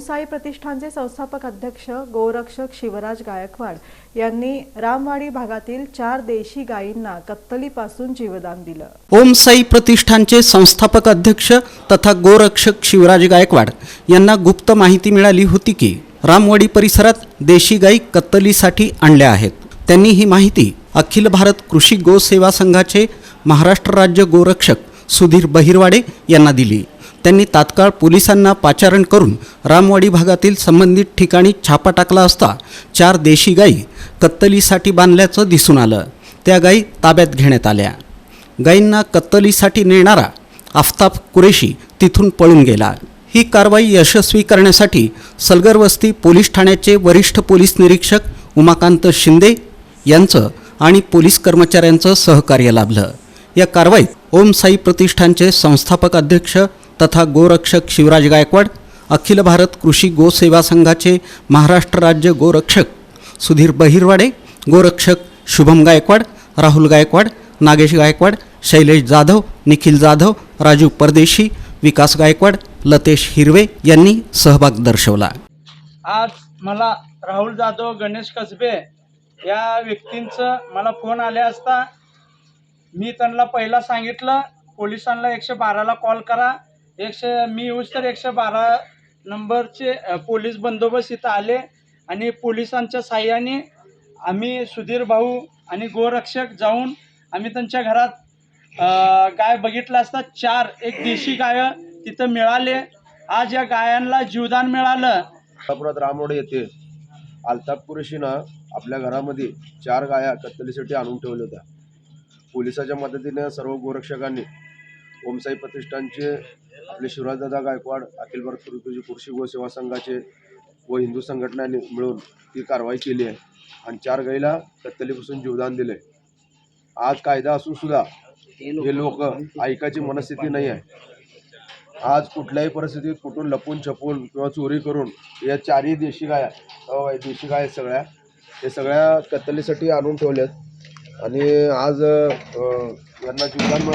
ओमसाई प्रतिष्ठानचे संस्थापक अध्यक्ष गोरक्षक शिवराज गायकवाड यांनी रामवाडी भागातील चार देशी गायींना कत्तलीपासून जीवदान दिलं. ओमसाई प्रतिष्ठानचे संस्थापक अध्यक्ष तथा गोरक्षक शिवराज गायकवाड यांना गुप्त माहिती मिळाली होती की रामवाडी परिसरात देशी गायी कत्तलीसाठी आणल्या आहेत. त्यांनी ही माहिती अखिल भारत कृषी गो सेवा संघाचे महाराष्ट्र राज्य गोरक्षक सुधीर बहिरवाडे यांना दिली. त्यांनी तात्काळ पोलिसांना पाचारण करून रामवाडी भागातील संबंधित ठिकाणी छापा टाकला असता चार देशी गायी कत्तलीसाठी बांधल्याचं दिसून आलं. त्या गायी ताब्यात घेण्यात आल्या. गायींना कत्तलीसाठी नेणारा आफताब कुरेशी तिथून पळून गेला. ही कारवाई यशस्वी करण्यासाठी सलगरवस्ती पोलीस ठाण्याचे वरिष्ठ पोलीस निरीक्षक उमाकांत शिंदे यांचं आणि पोलीस कर्मचाऱ्यांचं सहकार्य लाभलं. या कारवाईत ओम साई प्रतिष्ठानचे संस्थापक अध्यक्ष तथा गोरक्षक शिवराज गायकवाड अखिल भारत कृषी गो सेवा संघाचे महाराष्ट्र राज्य गोरक्षक सुधीर बहिरवाडे गोरक्षक शुभम गायकवाड राहुल गायकवाड नागेश गायकवाड शैलेश जाधव निखिल जाधव राजू परदेशी विकास गायकवाड लतेश हिरवे यांनी सहभाग दर्शवला. आज मला राहुल जाधव गणेश कसबे या व्यक्तींचं मला फोन आले असता मी त्यांना पहिला सांगितलं पोलिसांना एकशे बाराला कॉल करा एकशे मी येऊच तर एकशे बारा नंबरचे पोलीस बंदोबस्त इथं आले आणि पोलिसांच्या साह्याने आम्ही सुधीर भाऊ आणि गोरक्षक जाऊन आम्ही त्यांच्या घरात गाय बघितलं असता चार एक देशी गाय तिथं मिळाले. आज या गायांना जीवदान मिळालं. कोल्हापुरात रामरोड येथे अल्ताफ कुरेशीनं आपल्या घरामध्ये चार गाया कत्तलीसाठी आणून ठेवल्या होत्या. पोलिसाच्या मदतीने सर्व गोरक्षकांनी ओमसाई प्रतिष्ठानचे आपले शिवराजदादा गायकवाड अखिल भारत कृषी कृषी गोसेवा संघाचे व हिंदू संघटनांनी मिळून ती कारवाई केली आहे आणि चार गाईला कत्तलीपासून जीवदान दिले आज कायदा असून सुद्धा हे लोक ऐकायची मनस्थिती नाही आहे. आज कुठल्याही परिस्थितीत कुठून लपून छपून किंवा चोरी करून या चारही देशी गाया अहो, देशी गाय सगळ्या हे सगळ्या कत्तलीसाठी आणून ठेवल्यात. आणि आज यांना जीवदान